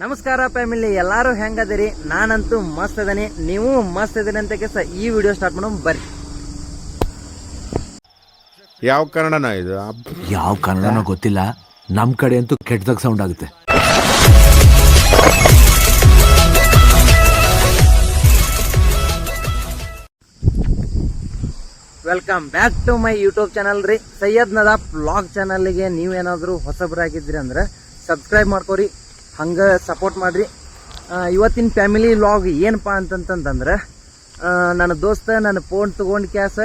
ನಮಸ್ಕಾರ ಫ್ಯಾಮಿಲಿ ಎಲ್ಲಾರು ಹೆಂಗದಿರಿ? ನಾನಂತೂ ಮಸ್ತ್ ಅದೀನಿ ನೀವು ಮಸ್ತ್ ಇದೀನಿ ಅಂತ ಕೆಸ ಈ ವಿಡಿಯೋ ಸ್ಟಾರ್ಟ್ ಮಾಡೋಣ ಬರ್ರಿ. ಯಾವ ಕನ್ನಡನ ಇದು. ಯಾವ ಕನ್ನಡನೋ ಗೊತ್ತಿಲ್ಲ. ನಮ್ ಕಡೆ ಅಂತೂ ಕೆಟ್ಟದಾಗ ಸೌಂಡ್ ಆಗುತ್ತೆ. Welcome back to my YouTube channel ರೀ. ಸೈಯದ್ ನದಾಪ್ ಬ್ಲಾಗ್ ಚಾನಲ್ಗೆ ನೀವೇನಾದರೂ ಹೊಸಬರಾಗಿದ್ರಿ ಅಂದ್ರೆ ಸಬ್ಸ್ಕ್ರೈಬ್ ಮಾಡ್ಕೊರಿ. ಹಂಗೆ ಸಪೋರ್ಟ್ ಮಾಡ್ರಿ. ಇವತ್ತಿನ ಫ್ಯಾಮಿಲಿ ಲಾಗ್ ಏನಪ್ಪ ಅಂತಂತಂದ್ರೆ ನನ್ನ ದೋಸ್ತ ನನ್ನ ಫೋನ್ ತೊಗೊಂಡು ಕ್ಯಾಸ,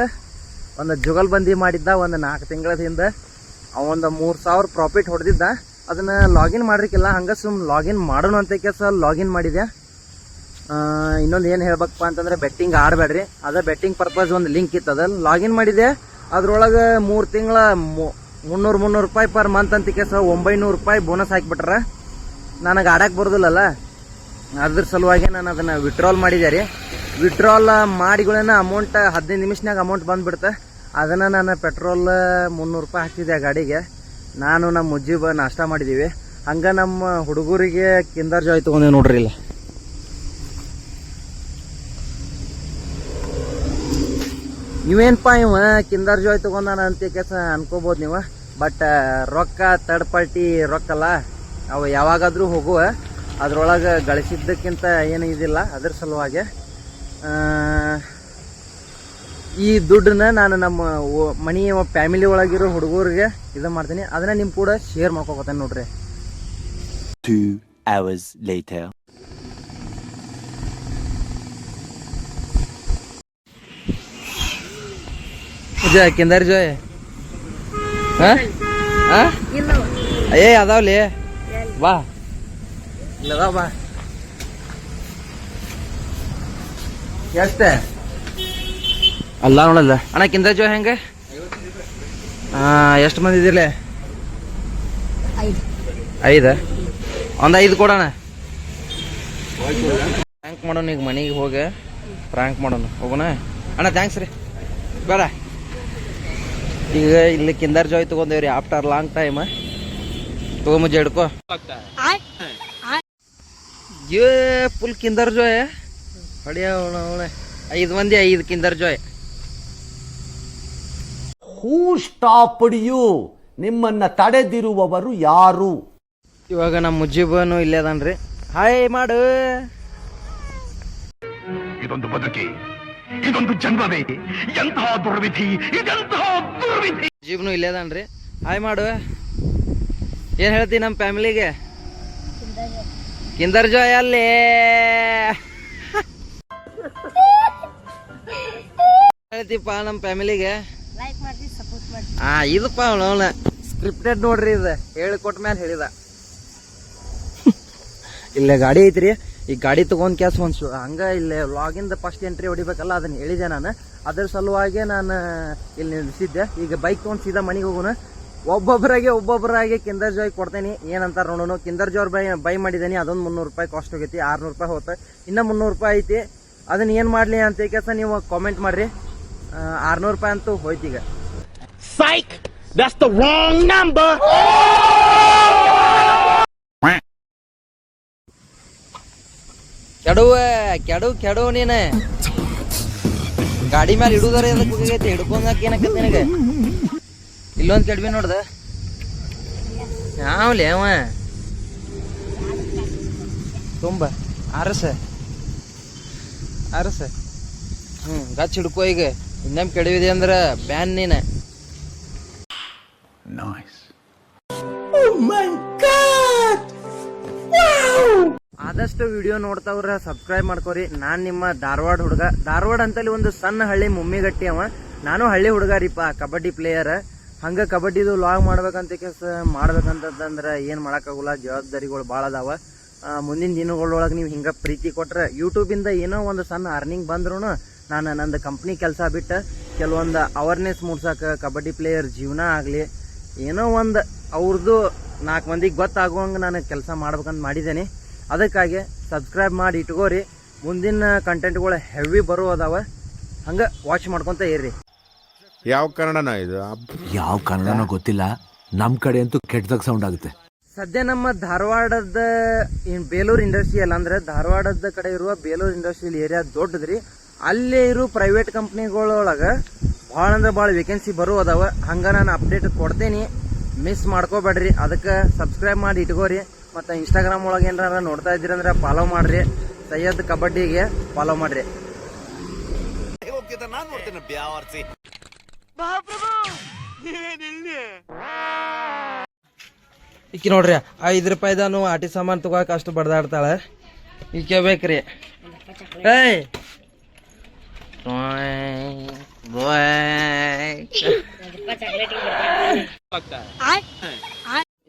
ಒಂದು ಜುಗಲ್ ಬಂದಿ ಮಾಡಿದ್ದ ಒಂದು ನಾಲ್ಕು ತಿಂಗಳ ಹಿಂದೆ. ಅವೊಂದು ಮೂರು ಸಾವಿರ ಪ್ರಾಫಿಟ್ ಹೊಡೆದಿದ್ದ. ಅದನ್ನು ಲಾಗಿನ್ ಮಾಡ್ರಿಕ್ಕಿಲ್ಲ ಹಂಗೆ ಸುಮ್ ಲಾಗಿನ್ ಮಾಡೋಣ ಅಂತ ಕೆಲಸ ಲಾಗಿನ್ ಮಾಡಿದೆ ಇನ್ನೊಂದು ಏನು ಹೇಳ್ಬೇಕಪ್ಪ ಅಂತಂದ್ರೆ ಬೆಟ್ಟಿಂಗ್ ಆಡಬೇಡ್ರಿ. ಅದೇ ಬೆಟ್ಟಿಂಗ್ ಪರ್ಪಸ್ ಒಂದು ಲಿಂಕ್ ಇತ್ತು ಅದಲ್ಲಿ ಲಾಗಿನ್ ಮಾಡಿದೆ ಅದ್ರೊಳಗೆ ಮೂರು ತಿಂಗಳ ಮುನ್ನೂರು ಮುನ್ನೂರು ರೂಪಾಯಿ ಪರ್ ಮಂತ್ ಅಂತ ಕೇಸ ಒಂಬೈನೂರು ರೂಪಾಯಿ ಬೋನಸ್ ಹಾಕಿಬಿಟ್ರ. ನನಗೆ ಆಡಕ್ಕೆ ಬರೋದಿಲ್ಲಲ್ಲ? ಅದ್ರ ಸಲುವಾಗಿ ನಾನು ಅದನ್ನು ವಿಡ್ರಾಲ್ ಮಾಡಿದೆ ರೀ. ವಿಡ್ರಾಲ್ ಮಾಡಿಗಳೇನ ಅಮೌಂಟ್ ಹದಿನೈದು ನಿಮಿಷನಾಗ ಅಮೌಂಟ್ ಬಂದ್ಬಿಡುತ್ತೆ ಅದನ್ನು ನಾನು ಪೆಟ್ರೋಲ್ ಮುನ್ನೂರು ರೂಪಾಯಿ ಹಾಕಿದ್ದೆ ಗಾಡಿಗೆ. ನಾನು ನಮ್ಮ ಮುಜ್ಜಿ ಬ ನಾಷ್ಟ ಮಾಡಿದ್ದೀವಿ ಹಂಗೆ ನಮ್ಮ ಹುಡುಗರಿಗೆ ಕಿಂದರ್ ಜಾಯ್ ತೊಗೊಂಡೆ ನೋಡ್ರಿ ಇಲ್ಲಿ. ಇವೇನಪ್ಪ ಇವ? ಕಿಂದರ್ ಜಾಯ್ ತಗೊಂಡಾನ ಅಂತ ಕೆಲಸ ಅನ್ಕೋಬೋದು ನೀವು. ಬಟ್ ರೊಕ್ಕ ತರ್ಡ್ ಪಾರ್ಟಿ ರೊಕ್ಕಲ್ಲ. ಅವು ಯಾವಾಗಾದರೂ ಹೋಗುವ. ಅದರೊಳಗೆ ಗಳಿಸಿದ್ದಕ್ಕಿಂತ ಏನು ಇದಿಲ್ಲ ಅದ್ರ ಸಲುವಾಗಿ. ಆ, ಈ ದುಡ್ಡನ್ನ ನಾನು ನಮ್ಮ ಮನೆಯ ಮನಿ ಫ್ಯಾಮಿಲಿ ಒಳಗಿರೋ ಹುಡುಗರಿಗೆ ಇದು ಮಾಡ್ತೀನಿ. ಅದನ್ನ ನಿಮ್ ಕೂಡ ಶೇರ್ ಮಾಡ್ಕೋತಾನೆ ನೋಡ್ರಿ. ಜಯ hours later. ನಿಜ ಕಿಂದರ್ ಜಾಯ್. ಏ ಅದಾವ್ಲಿ. ಬಾ ಇಲ್ಲದಾವ ಬಾ ಎಷ್ಟ ಅಲ್ಲ ನೋಡಲ್ಲ. ಅಣ್ಣ ಕಿಂದ ಜೋ ಹೆಂಗೆ? ಆ ಎಷ್ಟು ಮಂದಿ ಇದಿರ್ಲೆ ಐದ. ಒಂದು ಐದು ಕೊಡೋಣ. ಪ್ರ್ಯಾಂಕ್ ಮಾಡೋಣ ಈಗ ಮನೆಗೆ ಹೋಗಿ. ಪ್ರ್ಯಾಂಕ್ ಮಾಡೋಣ. ಹೋಗೋಣ? ಅಣ್ಣ ಥ್ಯಾಂಕ್ಸ್ ರೀ. ಬೇಡ. ಈಗ ಇಲ್ಲಿ ಕಿಂದರ್ ಜಾಯ್ ತಗೊಂಡೇವ್ರಿ ಆಫ್ಟರ್ ಲಾಂಗ್ ಟೈಮ್ ತಗೊಂಬಜ್ಜ किंदर जो है ಕಿಂದರ್ होना होना ಐದು ಮಂದಿ ಐದು Kinder Joy who stopped you ನಿಮ್ಮನ್ನ ತಡೆದಿರುವವರು ಯಾರು ಇವಾಗ ನಮ್ಮ ಮುಜೀಬನು ಇಲ್ಲೇ ಅದಾನ್ರಿ ಹಾಯ್ ಮಾಡು ಇದೊಂದು ಬದುಕಿ ಇದೊಂದು ಜನ್ಮವೇ ಎಂತಹ ದುರ್ವಿಧಿ ಇದೆಂತಹ ದುರ್ವಿಧಿ। ಮುಜ್ಜಿಬ್ನು ಇಲ್ಲೇ ಅದಾನ್ರಿ ಹಾಯ್ ಮಾಡು। ಏನ್ ಹೇಳ್ತಿ ನಮ್ಮ ಫ್ಯಾಮಿಲಿಗೆ? ಕಿಂದರ್ ಜಾಯ್. ಅಲ್ಲಿ. ಹೇಳ್ತಿಪ್ಪ ನಮ್ಮ ಫ್ಯಾಮಿಲಿಗೆ? ಹಾ ಇದಪ್ಪ ಅವನ ಸ್ಕ್ರಿಪ್ಟೆಡ್ ನೋಡ್ರಿ ಇದು. ಹೇಳಿಕೊಟ್ಟ ಮ್ಯಾಲ ಹೇಳಿದ. ಇಲ್ಲೇ ಗಾಡಿ ಐತ್ರಿ. ಈ ಗಾಡಿ ತಗೊಂಡ್ ಕ್ಯಾಸ್ ಒಂದ್ ಹಂಗ ಇಲ್ಲೇ ಲಾಗಿಂದ ಫಸ್ಟ್ ಎಂಟ್ರಿ ಹೊಡಿಬೇಕಲ್ಲ ಅದನ್ನ ಹೇಳಿದೆ ನಾನು. ಅದ್ರ ಸಲುವಾಗಿ ನಾನು ಇಲ್ಲಿ ನಿಲ್ಸಿದ್ದೆ. ಈಗ ಬೈಕ್ ತಗೊಂಡ್ ಸೀದಾ ಮನೆಗೆ ಹೋಗೋಣ. ಒಬ್ಬೊಬ್ಬರಾಗೆ ಒಬ್ಬೊಬ್ಬರಾಗೆ ಕಿಂದರ್ ಜಾಯ್ ಕೊಡ್ತೇನೆ. ಏನಂತಾರ ನೋಡೋಣ ಕಿಂದರ್ ಜೋರ್ ಬೈ ಬೈ ಮಾಡಿದ್ದೀನಿ ಅದೊಂದು ಮುನ್ನೂರು ರೂಪಾಯಿ ಕಾಸ್ಟ್ ಹೋಗೈತಿ ಆರ್ನೂರು ರೂಪಾಯಿ ಹೋಗುತ್ತೆ. ಇನ್ನೂ ಮುನ್ನೂರು ರೂಪಾಯಿ ಐತಿ. ಅದನ್ನ ಏನು ಮಾಡ್ಲಿ ಅಂತ ಕೆಲಸ ನೀವು ಕಾಮೆಂಟ್ ಮಾಡ್ರಿ. ಆರ್ನೂರು ರೂಪಾಯಿ ಅಂತೂ ಹೋಯ್ತೀಗ ಸೈಕ್! ಕೆಡುವ ಕೆಡು ಕೆಡು ನೀನ. ಗಾಡಿ ಮೇಲೆ ಇಡುದಾರ ಹಿಡ್ಕೊಂಡ್ ಹೋಗೈತಿ? ಹಿಡ್ಕೊಂಡಾಕ ಏನಕ್ಕೈತಿ ನಿನಗೆ? ಇಲ್ಲೊಂದ್ ಕೆಡ್ವಿ ನೋಡ್ದ. ಯಾವ್ಲಿ ಅವ? ತುಂಬ. ಅರಸ. ಅರಸ. ಹ್ಮ್ ಗಚ್ಚ ಹಿಡ್ಕೋ ಈಗ. ಇನ್ನೊಮ್ಮೆ ಕೆಡವಿದೆ ಅಂದ್ರ ಬ್ಯಾನ್ ನೀನ. ಆದಷ್ಟು ವಿಡಿಯೋ ನೋಡ್ತಾವ್ರ ಸಬ್ಸ್ಕ್ರೈಬ್ ಮಾಡ್ಕೋರಿ. ನಾನ್ ನಿಮ್ಮ ಧಾರವಾಡ ಹುಡುಗ. ಧಾರವಾಡ ಅಂತಲ್ಲಿ ಒಂದು ಸಣ್ಣ ಹಳ್ಳಿ ಮುಮ್ಮಿಗಟ್ಟಿ ಅವ. ನಾನು ಹಳ್ಳಿ ಹುಡುಗ ರೀಪ ಕಬಡ್ಡಿ ಪ್ಲೇಯರ್ ಹಂಗ ಕಬಡ್ಡಿದು ಲಾಗ್ ಮಾಡ್ಬೇಕಂತ ಕೆಲಸ ಮಾಡ್ಬೇಕಂತಂದ್ರೆ ಏನು ಮಾಡೋಕ್ಕಾಗಲ್ಲ, ಜವಾಬ್ದಾರಿಗಳು ಭಾಳ ಅದಾವ. ಮುಂದಿನ ದಿನಗಳೊಳಗೆ ನೀವು ಹಿಂಗ ಪ್ರೀತಿ ಕೊಟ್ರೆ ಯೂಟ್ಯೂಬಿಂದ ಏನೋ ಒಂದು ಸಣ್ಣ ಅರ್ನಿಂಗ್ ಬಂದ್ರೂ ನಾನು ನಂದು ಕಂಪ್ನಿ ಕೆಲಸ ಬಿಟ್ಟು ಕೆಲವೊಂದು ಅವೇರ್ನೆಸ್ ಮೂಡ್ಸೋಕೆ ಕಬಡ್ಡಿ ಪ್ಲೇಯರ್ ಜೀವನ ಆಗಲಿ, ಏನೋ ಒಂದು ಅವ್ರದ್ದು ನಾಲ್ಕು ಮಂದಿಗೆ ಗೊತ್ತಾಗುವಂಗೆ ನಾನು ಕೆಲಸ ಮಾಡ್ಬೇಕಂತ ಮಾಡಿದ್ದೇನೆ. ಅದಕ್ಕಾಗಿ ಸಬ್ಸ್ಕ್ರೈಬ್ ಮಾಡಿ ಇಟ್ಕೋರಿ. ಮುಂದಿನ ಕಂಟೆಂಟ್ಗಳು ಹೆವಿ ಬರೋ ಅದಾವೆ ಹಂಗೆ ವಾಚ್ ಮಾಡ್ಕೊತ ಇರ್ರಿ. ಯಾವ ಕನ್ನಡನ ಇದು? ಯಾವ ಕನ್ನಡನೋ ಗೊತ್ತಿಲ್ಲ. ನಮ್ಮ ಕಡೆ ಅಂತೂ ಕೆಟ್ಟದಾಗ ಸೌಂಡ್ ಆಗುತ್ತೆ. ಸದ್ಯ ನಮ್ಮ ಧಾರವಾಡದ ಈ ಬೇಲೂರು ಇಂಡಸ್ಟ್ರಿಯಲ್ ಅಂದ್ರೆ ಧಾರವಾಡದ ಕಡೆ ಇರುವ ಬೇಲೂರು ಇಂಡಸ್ಟ್ರಿಯಲ್ ಏರಿಯಾ ದೊಡ್ಡದ್ರಿ. ಅಲ್ಲೇ ಇರೋ ಪ್ರೈವೇಟ್ ಕಂಪ್ನಿಗಳೊಳಗೆ ಭಾಳ ಅಂದ್ರೆ ಭಾಳ ವೇಕೆನ್ಸಿ ಬರೋ ಅದಾವ. ಹಂಗೆ ನಾನು ಅಪ್ಡೇಟ್ ಕೊಡ್ತೇನೆ. ಮಿಸ್ ಮಾಡ್ಕೋಬೇಡ್ರಿ. ಅದಕ್ಕೆ ಸಬ್ಸ್ಕ್ರೈಬ್ ಮಾಡಿ ಇಟ್ಕೋರಿ. ಮತ್ತು ಇನ್ಸ್ಟಾಗ್ರಾಮ್ ಒಳಗೆ ಏನಾರ ನೋಡ್ತಾ ಇದ್ದೀರಿ ಅಂದ್ರೆ ಫಾಲೋ ಮಾಡ್ರಿ. ಸೈಯದ್ ಕಬಡ್ಡಿಗೆ ಫಾಲೋ ಮಾಡ್ರಿ. ಈಕಿ ನೋಡ್ರಿ ಐದು ರೂಪಾಯಿದಾನು ಆಟಿ ಸಾಮಾನು ತಗೋಕ ಅಷ್ಟು ಬಡದಾಡ್ತಾಳೆ. ಈಕೆ ಬೇಕ್ರಿ. ಏಯ್!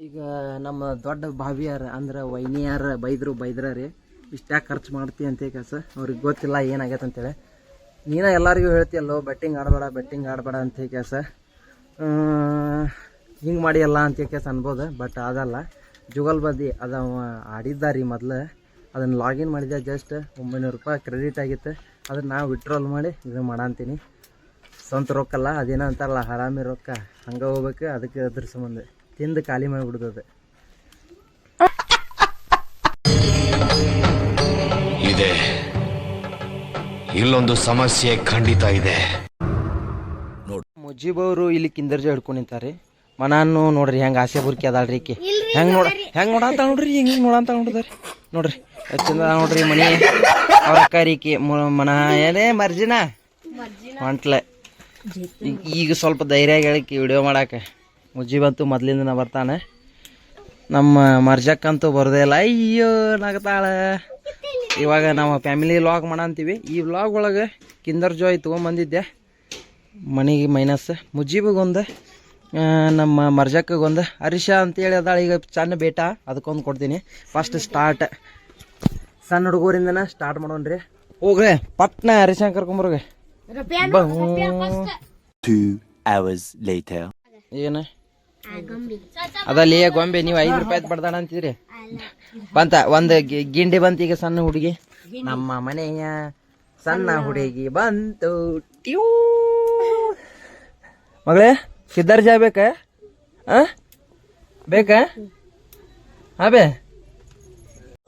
ಈಗ ನಮ್ಮ ದೊಡ್ಡ ಭಾವಿಯಾರ ಅಂದ್ರ ವೈನಿಯಾರ ಬೈದ್ರು ಬೈದ್ರ ರೀ ಇಷ್ಟ ಖರ್ಚು ಮಾಡ್ತಿ ಅಂತ ಕೆಲಸ ಅವ್ರಿಗೆ ಗೊತ್ತಿಲ್ಲ ಏನಾಗೈತೆ ಅಂತೇಳಿ. ನೀನ ಎಲ್ಲರಿಗೂ ಹೇಳ್ತೀಯಲ್ಲೋ ಬೆಟ್ಟಿಂಗ್ ಆಡಬೇಡ ಬೆಟ್ಟಿಂಗ್ ಆಡಬೇಡ ಅಂತ ಕೇಸ ಹಿಂಗೆ ಮಾಡಿ ಅಲ್ಲ ಅಂತ ಕೇಸ ಅನ್ಬೋದು ಬಟ್ ಅದಲ್ಲ. ಜುಗಲ್ ಬದಿ ಆಡಿದ್ದ ರೀ ಮೊದ್ಲು. ಅದನ್ನು ಲಾಗಿನ್ ಮಾಡಿದ್ದೆ ಜಸ್ಟ್ ಒಂಬೈನೂರು ರೂಪಾಯಿ ಕ್ರೆಡಿಟ್ ಆಗಿತ್ತು. ಅದನ್ನು ನಾವು ವಿಡ್ರಾಲ್ ಮಾಡಿ ಇದು ಮಾಡಂತೀನಿ. ಸ್ವಂತ ರೊಕ್ಕಲ್ಲ ಅದೇನೋ ಅಂತಾರಲ್ಲ ಹರಾಮಿ ರೊಕ್ಕ. ಹಂಗೆ ಹೋಗ್ಬೇಕು, ಅದಕ್ಕೆ ಅದ್ರ ಸಂಬಂಧ. ತಿಂದು ಖಾಲಿ ಮಾಡಿಬಿಡ್ತದೆ ಇಲ್ಲೊಂದು ಸಮಸ್ಯೆ ಖಂಡಿತ ಇದೆ. ಮುಜೀಬ್ ಅವರು ಇಲ್ಲಿ ಕಿಂದರ್ಜಿ ಹಿಡ್ಕೊಂಡು ನಿಂತಾರೆ. ಮನಾನು ನೋಡ್ರಿ ಹೆಂಗೆ ಆಸೆ ಬುರ್ಕಿ ಅದಾಳ್ರಿ ಈಕಿ. ಹೆಂಗೆ ನೋಡ ಹೆಂಗೆ ನೋಡಂತ ನೋಡ್ರಿ ಹೆಂಗ್ ಹಿಂಗೆ ನೋಡಂತ ನೋಡಿದಾರೆ. ನೋಡ್ರಿ ಹೆಚ್ಚಿನ ಚಂದ ನೋಡ್ರಿ ಮನಿ. ಅವ್ರ ಅಕ್ಕ ರೀ ಮನ ಏನೇ ಮರ್ಜಿನ? ಹೊಂಟ್ಲೆ. ಈಗ ಈಗ ಸ್ವಲ್ಪ ಧೈರ್ಯ ಹೇಳಕ್ಕೆ ವಿಡಿಯೋ ಮಾಡಕ್ಕೆ ಮುಜೀಬಂತೂ ಅಂತೂ ಮೊದ್ಲಿಂದ ಬರ್ತಾನೆ. ನಮ್ಮ ಮರ್ಜಕ್ಕಂತೂ ಬರೋದೇ ಇಲ್ಲ. ಅಯ್ಯೋ ನಗತಾಳ. ಇವಾಗ ನಾವು ಫ್ಯಾಮಿಲಿ ವ್ಲಾಗ್ ಮಾಡಂತೀವಿ. ಈ ವ್ಲಾಗ್ ಒಳಗೆ ಕಿಂದರ್ ಜಾಯ್ ತೊಗೊಂಬಂದಿದ್ದೆ. ಮನೆಗೆ ಮೈನಸ್ ಮುಜೀಬಿಗೊಂದು ನಮ್ಮ ಮರ್ಜಕ್ಕಗೊಂದು ಹರೀಶ ಅಂತೇಳಿ ಅದಾಳ ಈಗ ಚೆನ್ನ ಬೇಟ ಅದಕ್ಕೊಂದು ಕೊಡ್ತೀನಿ. ಫಸ್ಟ್ ಸ್ಟಾರ್ಟ್ ಸಣ್ಣ ಹುಡುಗರಿಂದನ ಸ್ಟಾರ್ಟ್ ಮಾಡೋಣ್ರಿ ಹೋಗ್ರಿ ಪಟ್ನ ಹರೀಶ ಕರ್ಕೊಂಬರ್ಗೆ Two hours later. ಏನು? ಅದಲ್ಲಿ ಗೊಂಬೆ. ನೀವು ಐದು ರೂಪಾಯಿ ಬಡ್ದಾಣ ಅಂತಿದ್ರಿ. ಬಂತ ಒಂದು ಗಿ- ಗಿಂಡಿ ಬಂತ ಈಗ ಸಣ್ಣ ಹುಡುಗಿ? ನಮ್ಮ ಮನೆಯ ಸಣ್ಣ ಹುಡುಗಿ ಬಂತು. ಟ್ಯೂ. ಮಗಳೇ ಸಿದ್ಧಾರ್ಜ ಬೇಕ? ಆ? ಬೇಕಾ? ಹಾ ಬೇ.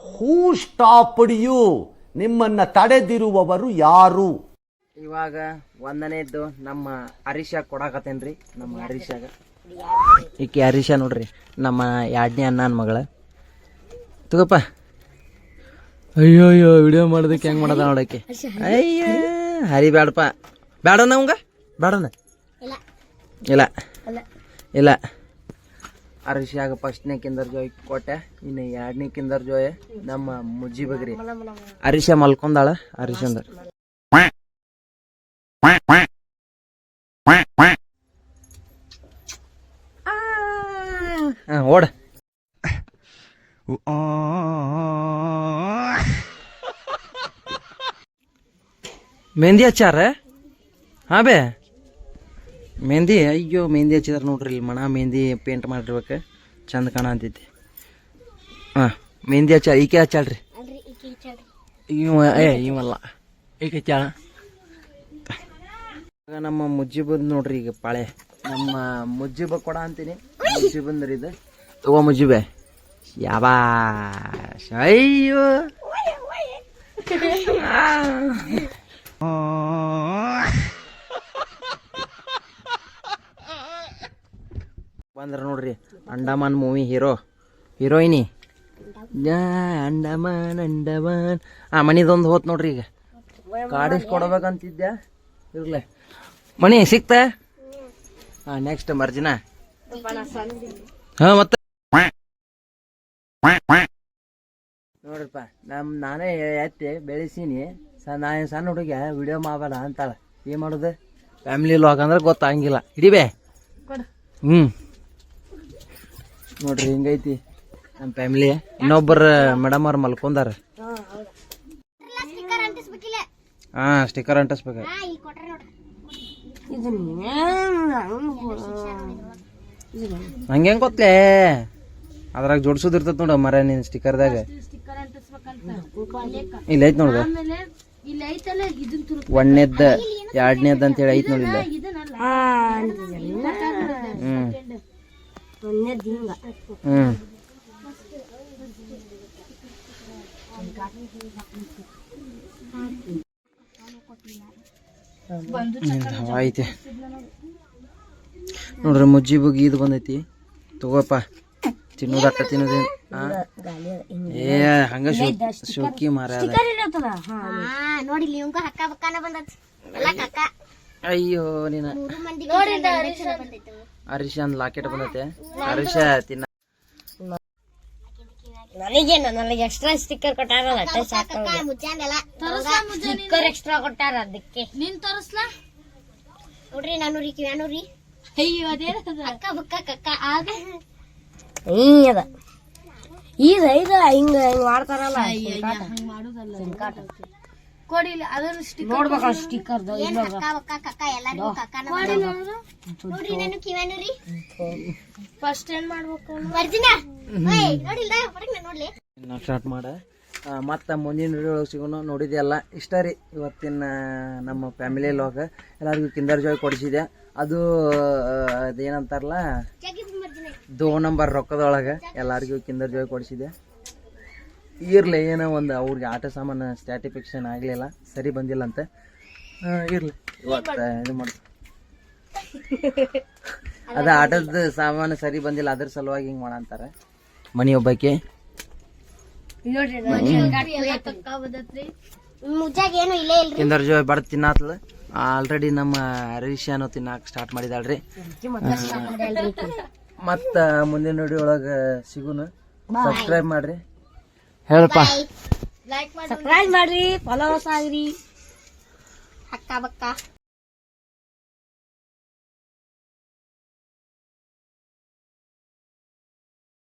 ಹೂ ಸ್ಟಾಪ್ ಯು ನಿಮ್ಮನ್ನ ತಡೆದಿರುವವರು ಯಾರು? ಇವಾಗ ಒಂದನೇದ್ದು ನಮ್ಮ ಹರೀಶ ಕೊಡಾಕತ್ತೇನ್ರಿ ನಮ್ಮ ಹರೀಶಾಗ. ಈಕೆ ಹರೀಶ ನೋಡ್ರಿ ನಮ್ಮ ಎರಡನೇ ಅಣ್ಣನ ಮಗಳ. ತಗೋಪ್ಪ. ಅಯ್ಯೋ ಅಯ್ಯೋ ವಿಡಿಯೋ ಮಾಡೋದಕ್ಕೆ ಹೆಂಗ್ ಮಾಡದ ನೋಡಕ್ಕೆ. ಅಯ್ಯ ಹರಿ ಬೇಡಪ್ಪ ಬೇಡ ನಮ್ಗೆ ಬೇಡನ ಇಲ್ಲ. ಇಲ್ಲ. ಅರಿಶಿಯಾಗ ಫಸ್ಟ್ನೇ ಕಿಂದರ್ ಜೋಯ್ ಕೊಟ್ಟೆ ಇನ್ನು ಎರಡನೇ ಕಿಂದರ್ ಜೋಯ್ ನಮ್ಮ ಮುಜ್ಜಿ ಬಗ್ರಿ. ಅರಿಶ ಮಲ್ಕೊಂದಾಳ ಹರೀಶಂದ ಹಾ ಓಡ ಮೆಹಂದಿ ಹಚ್ಚಾರ ಹಾ ಬೇ ಮೆಹಂದಿ ಅಯ್ಯೋ ಮೆಹಂದಿ ಹಚ್ಚಿದಾರ ನೋಡ್ರಿ ಇಲ್ಲಿ ಮಣ ಮೆಹಂದಿ ಪೇಂಟ್ ಮಾಡಿರ್ಬೇಕು ಚಂದ ಕಾಣ ಅಂತೈತಿ ಹಾ ಮೆಹಂದಿ ಹಚ್ಚ ಈಕೆ ಹಚ್ಚಾಳ್ರಿ ಇವ ಏ ಇವಲ್ಲ ಈಕೆ ಹಚ್ಚಾಳ ಈಗ ನಮ್ಮ ಮುಜ್ಜಿಬದ್ ನೋಡ್ರಿ ಈಗ ಪಾಳೆ ನಮ್ಮ ಮುಜ್ಜಿಬ ಕೊಡ ಅಂತೀನಿ ಮುಜ್ಜಿಬಂದ್ರಿ ಇದು ತಗೋ ಮುಜ್ಜಿಬೆ ಯಾಬಾ ಅಯ್ಯೋ ಬಂದ್ರ ನೋಡ್ರಿ ಅಂಡಮಾನ್ ಮೂವಿ ಹೀರೋ ಹೀರೋಯಿನಿ ಯಾ ಅಂಡಮಾನ್ ಅಂಡಮಾನ್. ಆ ಮನಿದೊಂದು ಹೋತ್ ನೋಡ್ರಿ ಈಗ. ಕಾಡಿಸ್ ಕೊಡ್ಬೇಕಂತಿದ್ದೆ ಇರ್ಲೆ. ಮನಿ ಸಿಕ್ತ? ಹಾ ನೆಕ್ಸ್ಟ್ ಮರ್ಜಿನ? ಹಾ ಮತ್ತೆ? ನೋಡ್ರಪ್ಪ ನಮ್ ನಾನೇ ಎತ್ತಿ ಬೆಳೆಸೀನಿ. ಸ ನಾ ಸಣ್ಣ ಹುಡುಗ ವಿಡಿಯೋ ಮಾಡಬೇಡ ಅಂತಾಳ. ಏನ್ ಮಾಡೋದು? ಫ್ಯಾಮಿಲಿ ಲಾಗ್ ಅಂದ್ರೆ ಗೊತ್ತಾಗಂಗಿಲ್ಲ. ಹಿಡಿಬೇ ಹ್ಮ್. ನೋಡ್ರಿ ಹಿಂಗೈತಿ? ನಮ್ಮ ಫ್ಯಾಮಿಲಿ ಇನ್ನೊಬ್ಬರ ಮೇಡಮ್ ಅವ್ರ ಮಲ್ಕೊಂಡಾರ. ಹಾ ಸ್ಟಿಕ್ಕರ್ ಅಂಟಿಸ್ಬೇಕ. ಹಂಗೆ ಗೊತ್ತೇ? ಅದ್ರಾಗ ಜೋಡ್ಸೋದಿರ್ತದ ನೋಡ ಮರ ನೀನ್ ಸ್ಟಿಕ್ಕರ್ದಾಗ. ಸ್ಟಿಕ್ಕರ್ ಅಂಟಿಸ್ಬೇಕಂತ ಐತ್ ನೋಡ್ದ ಆಮೇಲೆ ಎರಡನೇದ್ ಎರಡನೇದ್ದ ಅಂತ ಹೇಳಿ ಐತ್ ನೋಡಿಲ್ಲ ಹ್ಮ್ ಐತೆ. ನೋಡ್ರಿ ಮುಜ್ಜಿ ಬುಗ್ಗಿ ಇದು ಬಂದೈತಿ. ತಗೋಪ್ಪ. ತಿನ್ನೋದಟ್ಟ ತಿನ್ನೋದೇ ಏ ಹಂಗ ಶೋಕಿ ಮಾರ ಅಯ್ಯೋ ನೀನ ಅರಿಶ ಅಂದ್ ಲಾಕೆಟ್ ಬಂದೈತೆ. ಅರಿಶ ತಿನ್ನ ನನಗೇನು ನನಗೆ ಎಕ್ಸ್ಟ್ರಾ ಸ್ಟಿಕ್ಕರ್ ಕೊಟ್ಟಾರಲ್ಲ ಅಷ್ಟೇ ಸಾಕು ಸ್ಟಿಕ್ಕರ್ ಎಕ್ಸ್ಟ್ರಾ ಕೊಟ್ಟಾರ ಅದಕ್ಕೆ. ನಿನ್ ತೋರಿಸ್ಲಾ? ನೋಡ್ರಿ ನಾನೂರಿ ರೀ ಅಯ್ಯೋ ಅದೇನದ? ಅಕ್ಕ ಬುಕ್ಕ ಕಕ್ಕ ಆಗ. ಹೀ ಅದ ಈಗ ಇದ ಹಿಂಗ ಹಿಂಗ ಮಾಡ್ತಾರಲ್ಲ ಹಂಗ ಮಾಡುದಲ್ಲ ಕೊಡಿಲ್ಲ ಅದನ್ನ ಸ್ಟಿಕ್ ನೋಡ್ಬೇಕ ಸ್ಟಿಕ್ಕರ್ ಏನ್ ಹಕ್ಕ ಬಕ್ಕ ಕಕ್ಕ ಎಲ್ಲಾರ್ಗೂ ಕಕ್ಕನ ನೋಡ್ರಿ ನಾನು ಕಿವ್ಯಾನುರಿ ಫಸ್ಟ್ ಏನ್ ಮಾಡ್ಬೇಕು? ಬರ್ತೀನ ನೋಡಿಲ್ಲ ಹೊರಗೆ ನೋಡ್ಲಿ. ನಾವು ಸ್ಟಾರ್ಟ್ ಮಾಡ. ಮತ್ತು ಮುಂದಿನ ವಿಡಿಯೋ ಒಳಗೆ ಸಿಗೋಣ ನೋಡಿದೆಯಲ್ಲ? ಇಷ್ಟ ರೀ. ಇವತ್ತಿನ ನಮ್ಮ ಫ್ಯಾಮಿಲಿ ಲಾಗ್ ಎಲ್ಲರಿಗೂ ಕಿಂದರ್ ಜಾಯ್ ಕೊಡಿಸಿದೆ ಅದು ಅದೇನಂತಾರಲ್ಲ? ದೋ ನಂಬರ್ ರೊಕ್ಕದೊಳಗೆ ಎಲ್ಲರಿಗೂ ಕಿಂದರ್ ಜೋಯ್ ಕೊಡಿಸಿದೆ ಇರಲಿ ಏನೋ ಒಂದು ಅವ್ರಿಗೆ ಆಟ ಸಾಮಾನು ಸ್ಟ್ಯಾಟಿಫಿಕ್ಷನ್ ಆಗಲಿಲ್ಲ ಸರಿ ಬಂದಿಲ್ಲ ಅಂತ ಇರಲಿ. ಇವತ್ತು ಇದು ಮಾಡಿ. ಅದ ಆಟದ ಸಾಮಾನು ಸರಿ ಬಂದಿಲ್ಲ ಅದ್ರ ಸಲುವಾಗಿ ಹಿಂಗೆ ಮಾಡಂತಾರೆ. ಮನಿ ಒಬ್ಬಕ್ಕೆ ಕಿಂದರ್ ಜೋಯ್ ಬಡ ತಿನ್ನಾತ್ಲ. ಆಲ್ರೆಡಿ ನಮ್ಮ ಹರೀಶಾನು ತಿನ್ನಾಕ ಸ್ಟಾರ್ಟ್ ಮಾಡಿದಾಳ್ರಿ. ಮತ್ತ ಮುಂದಿನ ನೋಡಿ ಒಳಗ ಸಿಗುನ. ಸಬ್ಸ್ಕ್ರೈಬ್ ಮಾಡ್ರಿ. ಹೇಳಪ್ಪ ಸಬ್ಸ್ಕ್ರೈಬ್ ಮಾಡ್ರಿ. ಫಾಲೋವರ್ಸ್ ಆಗ್ರಿ. ಅಕ್ಕ ಬಕ್ಕ.